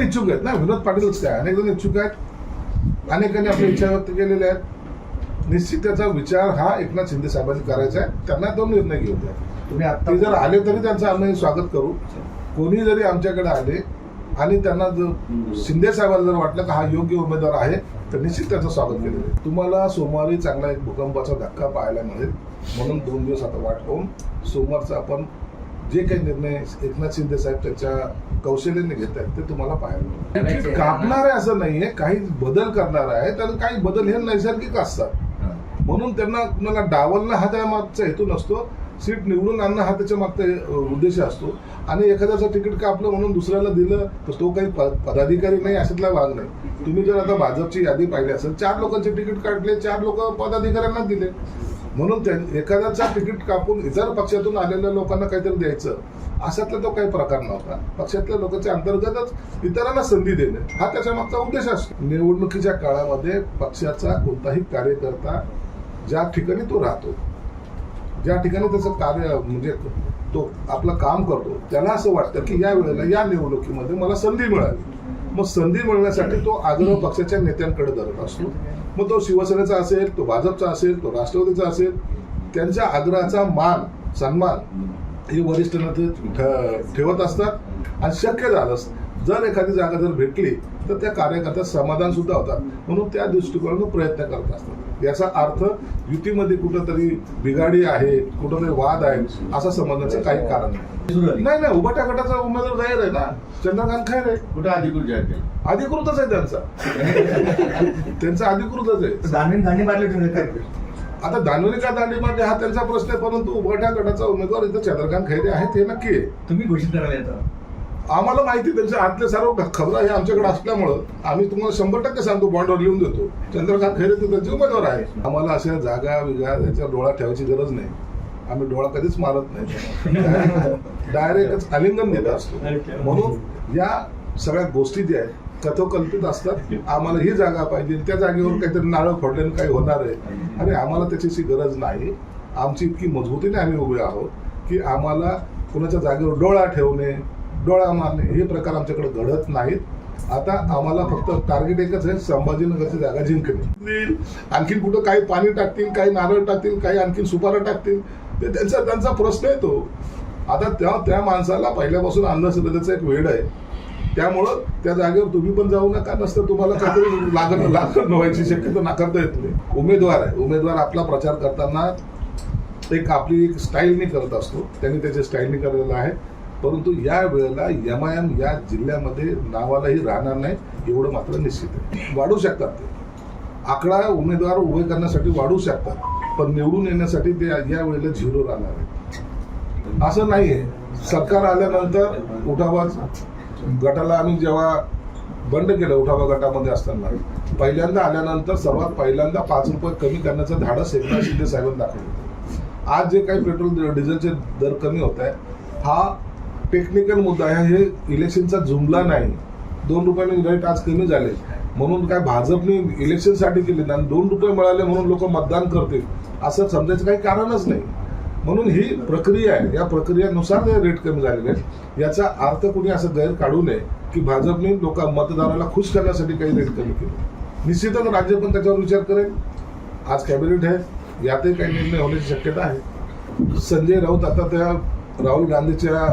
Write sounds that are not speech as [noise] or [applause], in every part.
जण इच्छुक आहेत ना. विनोद पाटीलच काय अनेक जण इच्छुक आहेत. अनेकांनी आपली इच्छा व्यक्त केलेल्या आहेत. निश्चित त्याचा विचार हा एकनाथ शिंदे साहेबांनी करायचा आहे. त्यांना दोन निर्णय घेऊ द्या. तुम्ही आता जर आले तरी त्यांचं आम्ही स्वागत करू. कोणी जरी आमच्याकडे आले आणि त्यांना जर शिंदे साहेबांना जर वाटलं का हा योग्य उमेदवार आहे तर निश्चित त्याचं स्वागत केलं जाईल तुम्हाला सोमवारी चांगला एक भूकंपाचा धक्का पाहायला मिळेल. म्हणून दोन दिवस आता वाट पाहून सोमवारचं आपण जे काही निर्णय एकनाथ शिंदे साहेब त्यांच्या कौशल्याने घेत आहेत ते तुम्हाला पाहायला मिळेल कापणार आहे असं नाहीये काही बदल करणार आहे तर काही बदल हे नैसर्गिक असतात. म्हणून त्यांना कुणाला डावलणं हा त्यामागचा हेतू नसतो. सीट निवडून आणणं हा त्याच्या मागचा उद्देश असतो. आणि एखाद्याचं तिकीट कापलं म्हणून दुसऱ्याला दिलं तर तो काही पदाधिकारी नाही अशातला भाग नाही. तुम्ही जर आता भाजपची यादी पाहिली असेल चार लोकांचे तिकीट काढले चार लोक पदाधिकाऱ्यांना दिले. म्हणून त्या एखाद्याचा तिकीट कापून इतर पक्षातून आलेल्या लोकांना काहीतरी द्यायचं अशातला तो काही प्रकार नव्हता. पक्षातल्या लोकांच्या अंतर्गतच इतरांना संधी देणे हा त्याच्या मागचा उद्देश असतो. निवडणुकीच्या काळामध्ये पक्षाचा कोणताही कार्यकर्ता ज्या ठिकाणी तो राहतो ज्या ठिकाणी त्याचं कार्य म्हणजे तो आपलं काम करतो त्याला असं वाटतं की या वेळेला या निवडणुकीमध्ये मला संधी मिळाली. मग संधी मिळण्यासाठी तो आग्रह पक्षाच्या नेत्यांकडे धरत असतो. मग तो शिवसेनेचा असेल तो भाजपचा असेल तो राष्ट्रवादीचा असेल त्यांच्या आग्रहाचा मान सन्मान हे वरिष्ठ नेते ठेवत असतात आणि शक्य झालंच जर एखादी जागा जर भेटली तर त्या कार्यकर्त्यात समाधान सुद्धा होतात. म्हणून त्या दृष्टिकोनातून प्रयत्न करत असतात. याचा अर्थ युतीमध्ये कुठंतरी बिघाडी आहे कुठंतरी वाद आहे असं समजण्याचं काही कारण नाही. नाही नाही उभाट्या गटाचा उमेदवार जाहीर आहे ना. चंद्रकांत खैरे कुठं अधिकृत जाहीर केलं? अधिकृतच आहे त्यांचा. त्यांचा अधिकृतच आहे. दानवेन दांडी मारले तुम्ही काय? आता दानवेली का दांडी मारली हा त्यांचा प्रश्न आहे परंतु उभाट्या गटाचा उमेदवार इथं चंद्रकांत खैरे आहेत हे नक्की आहे. तुम्ही घोषित करायला येतं. आम्हाला माहिती त्यांच्या आतले सर्व खबरा हे आमच्याकडे असल्यामुळं आम्ही तुम्हाला शंभर टक्के सांगतो बॉन्डवर लिहून देतो. चंद्रकांत खैरे ते त्यांचे उमेदवार आहे आम्हाला अशा जागा विगा याच्यावर डोळा ठेवायची गरज नाही. आम्ही डोळा कधीच मारत नाही. [laughs] डायरेक्टच आलिंगन देत असतो. म्हणून या सगळ्या गोष्टी ज्या आहेत कथोकल्पित असतात. आम्हाला ही जागा पाहिजे. त्या जागेवर काहीतरी नारळ फोडल्याने काही होणार आहे. अरे आम्हाला त्याच्याशी गरज नाही. आमची इतकी मजबूतीने आम्ही उभे आहोत की आम्हाला कुणाच्या जागेवर डोळा ठेवणे डोळा मारणे हे प्रकार आमच्याकडे घडत नाहीत. आता आम्हाला फक्त टार्गेट एकच आहे संभाजीनगरची जागा जिंकणे. आणखीन कुठं काही पाणी टाकतील काही नारळ टाकतील काही आणखीन सुपारा टाकतील ते त्यांचा त्यांचा प्रश्न येतो आता त्या त्या माणसाला पहिल्यापासून अंधश्रद्धेचा एक वेळ आहे. त्यामुळं त्या जागेवर तुम्ही पण जाऊ नका नसतं तुम्हाला काहीतरी लागण लागण व्हायची शक्यता नाकारता येत नाही. उमेदवार आहे. उमेदवार आपला प्रचार करताना एक आपली एक स्टाईलनी करत असतो. त्यांनी त्याच्या स्टाईलनी केलेलं आहे. परंतु या वेळेला एम आय एम या जिल्ह्यामध्ये नावालाही राहणार नाही एवढं मात्र निश्चित आहे. वाढू शकतात ते. आकडा उमेदवार उभे करण्यासाठी वाढू शकतात पण निवडून येण्यासाठी ते या वेळेला झिरो राहणार आहे असं नाही आहे सरकार आल्यानंतर उठावा गटाला आम्ही जेव्हा बंड केलं उठावा गटामध्ये असताना पहिल्यांदा आल्यानंतर सर्वात पहिल्यांदा पाच रुपये कमी करण्याचं धाडस एकनाथ शिंदे साहेबांनी दाखवलं आज जे काही पेट्रोल डिझेलचे दर कमी होत आहे हा टेक्निकल मुद्दा आहे हे इलेक्शनचा जुमला नाही. दोन रुपयाने रेट आज कमी झाले. म्हणून काय भाजपने इलेक्शनसाठी केले आणि दोन रुपये मिळाले म्हणून लोक मतदान करतील असं समजायचं काही कारणच नाही. म्हणून ही प्रक्रिया आहे. या प्रक्रियेनुसार ते रेट कमी झालेले आहेत. याचा अर्थ कुणी असं गैर काढू नये की भाजपने लोक मतदाराला खुश करण्यासाठी काही रेट कमी केले. निश्चितच राज्य पण त्याच्यावर विचार करेल. आज कॅबिनेट आहे. यातही काही निर्णय होण्याची शक्यता आहे. संजय राऊत आता त्या राहुल गांधीच्या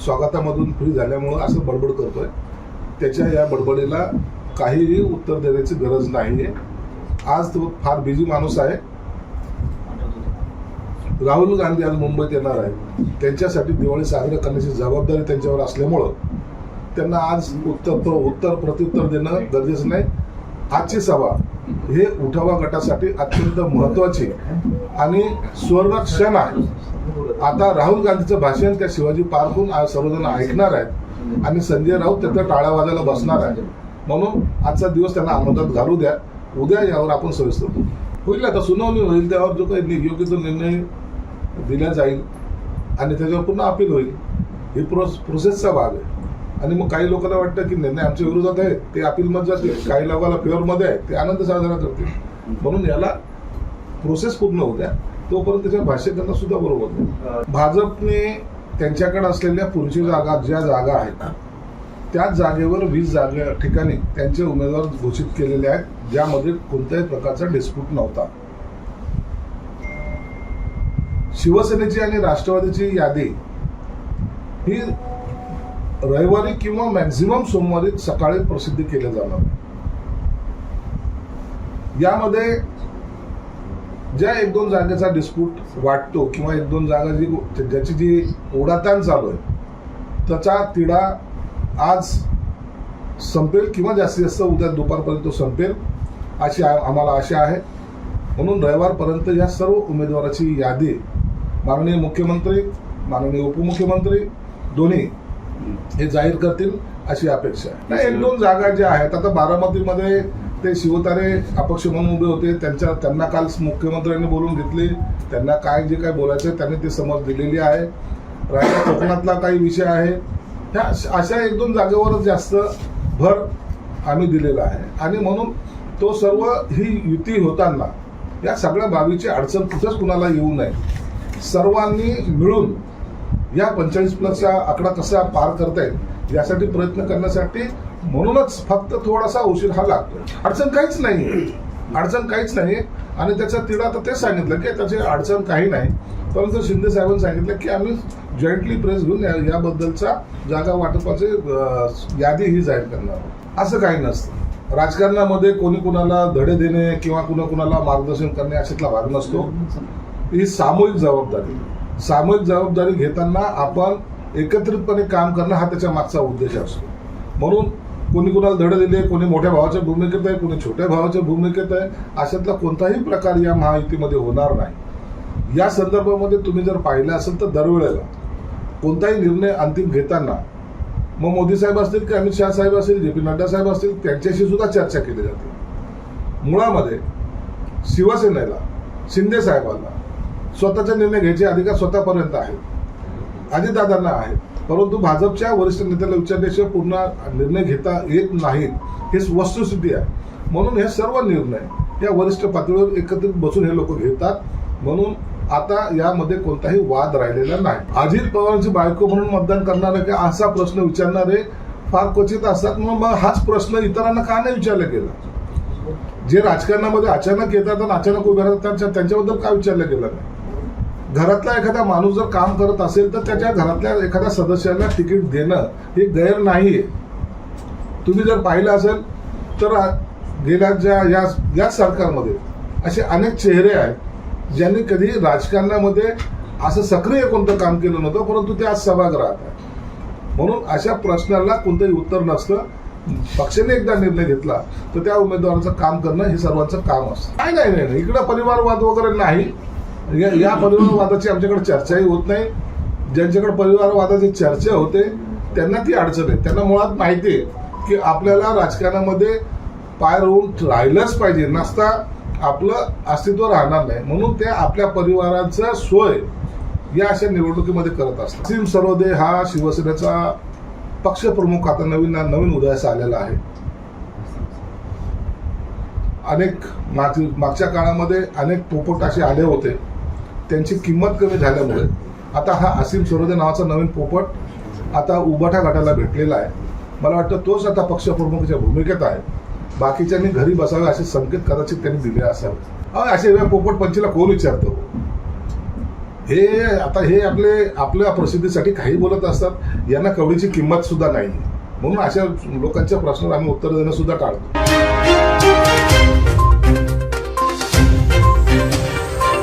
स्वागतामधून फ्री झाल्यामुळं असं बडबड करतोय. त्याच्या या बडबडीला काहीही उत्तर देण्याची गरज नाही आहे आज तो फार बिझी माणूस आहे. राहुल गांधी आज मुंबईत येणार आहे त्यांच्यासाठी दिवाळी साजरा करण्याची जबाबदारी त्यांच्यावर असल्यामुळं त्यांना आज उत्तर प्र- उत्तर प्रत्युत्तर देणं गरजेचं नाही. आजची सभा हे उठावा गटासाठी अत्यंत महत्वाची आणि सुवर्ण आहे. आता राहुल गांधीचं भाषण त्या शिवाजी पार्कहून सर्वजण ऐकणार आहेत. आणि संजय राऊत त्याचा टाळ्या वाजायला बसणार आहे म्हणून आजचा दिवस त्यांना आनंदात घालू द्या. उद्या यावर आपण सविस्तर होईल आता सुनावणी होईल त्यावर जो काही योग्य तो निर्णय दिला जाईल. आणि त्याच्यावर पुन्हा अपील होईल. ही प्रोस प्रोसेसचा भाग आहे. आणि मग काही लोकांना वाटतं की निर्णय आमच्या विरोधात आहे. ते अपीलमध्ये जातील काही लोकांना फेवरमध्ये आहे. ते आनंद साजरा करतील. म्हणून याला प्रोसेस पूर्ण होऊ द्या. तोपर्यंत त्याच्या भाषेत त्यांना सुद्धा बरोबर नाही. भाजपने त्यांच्याकडे असलेल्या पुढची जागा ज्या जागा आहेत त्याच जागेवर वीस जागे ठिकाणी त्यांचे उमेदवार घोषित केलेले आहेत ज्यामध्ये कोणत्याही प्रकारचा डिस्प्यूट नव्हता. शिवसेनेची आणि राष्ट्रवादीची यादी ही रविवारी किंवा मॅक्झिमम सोमवारी सकाळी प्रसिद्ध केली जाणार. यामध्ये ज्या एक दोन जागेचा डिस्प्यूट वाटतो किंवा एक दोन जागा जी ज्याची जी ओढाताण चालू आहे त्याचा तिढा आज संपेल किंवा जास्तीत जास्त उद्या दुपारपर्यंत संपेल अशी आ- आम्हाला आशा आहे. म्हणून रविवारपर्यंत या सर्व उमेदवाराची यादी माननीय मुख्यमंत्री माननीय उपमुख्यमंत्री दोन्ही हे जाहीर करतील अशी अपेक्षा आहे. नाही एक दोन जागा ज्या आहेत आता बारामतीमध्ये ते शिवतारे अपक्ष म्हणून उभे होते. त्यांच्या त्यांना काल मुख्यमंत्र्यांनी बोलून घेतले. त्यांना काय जे काय बोलायचं आहे त्यांनी ते समज दिलेली आहे. राहिला कोकणातला काही विषय आहे. ह्या अशा एक दोन जागेवरच जास्त भर आम्ही दिलेला आहे. आणि म्हणून तो सर्व ही युती होताना या सगळ्या बाबीची अडचण कुठंच कुणाला येऊ नये. सर्वांनी मिळून या पंचेचाळीस प्लसचा आकडा कसा पार करता येईल यासाठी प्रयत्न करण्यासाठी म्हणूनच फक्त थोडासा उशीर हा लागतो. अडचण काहीच नाही अडचण काहीच नाही आणि त्याचा तिला तर तेच सांगितलं की त्याची अडचण काही नाही. परंतु शिंदे साहेबांनी सांगितलं की आम्ही जॉईंटली प्रेस घेऊन या- याबद्दलचा जागा वाटपाचे यादी ही जाहीर करणार असं काही नसतं. राजकारणामध्ये कोणी कुणाला धडे देणे किंवा कुणा कुणाला मार्गदर्शन करणे अशातला भाग नसतो. ही सामूहिक जबाबदारी. सामूहिक जबाबदारी घेताना आपण एकत्रितपणे काम करणं हा त्याच्या मागचा उद्देश असतो. म्हणून कोणी कुणाला धडे दिले कोणी मोठ्या भावाच्या भूमिकेत आहे कोणी छोट्या भावाच्या भूमिकेत आहे अशातला कोणताही प्रकार या महायुतीमध्ये होणार नाही. या संदर्भामध्ये तुम्ही जर पाहिलं असेल तर दरवेळेला कोणताही निर्णय अंतिम घेताना मग मोदी साहेब असतील की अमित शहा साहेब असतील जे पी नड्डा साहेब असतील त्यांच्याशी सुद्धा चर्चा केली जाते. मुळामध्ये शिवसेनेला शिंदे साहेबांना स्वतःचे निर्णय घ्यायचे अधिकार स्वतःपर्यंत आहेत. अजितदादांना आहेत. परंतु भाजपच्या वरिष्ठ नेत्याला विचारल्याशिवाय पूर्ण निर्णय घेता येत नाहीत. ही वस्तुस्थिती आहे. म्हणून हे सर्व निर्णय या वरिष्ठ पातळीवर एकत्रित बसून हे लोक घेतात. म्हणून आता यामध्ये कोणताही वाद राहिलेला नाही. अजित पवारांची बायको म्हणून मतदान करणारे की असा प्रश्न विचारणारे फार क्वचित असतात. मग मग हाच प्रश्न इतरांना का नाही विचारला गेला? जे राजकारणामध्ये अचानक येतात आणि अचानक उभे राहतात त्यांच्या त्यांच्याबद्दल का विचारलं गेलं नाही? घरातला एखादा माणूस जर काम करत असेल तर त्याच्या घरातल्या एखाद्या सदस्याला तिकीट देणं हे गैर नाही तुम्ही जर पाहिलं असेल तर गेल्या ज्या या याच सरकारमध्ये असे अनेक चेहरे आहेत ज्यांनी कधी राजकारणामध्ये असं सक्रिय कोणतं काम केलं नव्हतं परंतु ते आज सभागृहात आहे म्हणून अशा प्रश्नाला कोणतंही उत्तर नसतं. पक्षाने एकदा निर्णय घेतला तर त्या उमेदवाराचं काम करणं हे सर्वांचं काम असतं. काय नाही नाही नाही. इकडं परिवारवाद वगैरे नाही. या या परिवारवादाची आमच्याकडे चर्चाही होत नाही. ज्यांच्याकडे परिवारवादाची चर्चा होते त्यांना ती अडचण आहे. त्यांना मुळात माहिती आहे की आपल्याला राजकारणामध्ये पाय रोवून राहिलंच पाहिजे. नसता आपलं अस्तित्व राहणार नाही. म्हणून ते आपल्या परिवाराचं सोय या अशा निवडणुकीमध्ये करत असतात. सिम सरोदे हा शिवसेनेचा पक्षप्रमुख आता नवीन नवीन उदयास आलेला आहे. अनेक मागच्या काळामध्ये अनेक पोपट असे आले होते. त्यांची किंमत कमी झाल्यामुळे आता हा असीम सरोदे नावाचा नवीन पोपट आता उबाठा गटाला भेटलेला आहे. मला वाटतं तोच आता पक्षप्रमुखाच्या भूमिकेत आहे. बाकीच्यांनी घरी बसावे असे संकेत कदाचित त्यांनी दिले असावे. असे वेळा पोपट पंचीला कोण विचारतो? हे आता हे आपले आपल्या प्रसिद्धीसाठी काही बोलत असतात यांना कवडीची किंमत सुद्धा नाही. म्हणून अशा लोकांच्या प्रश्नाला आम्ही उत्तर देणं सुद्धा टाळतो.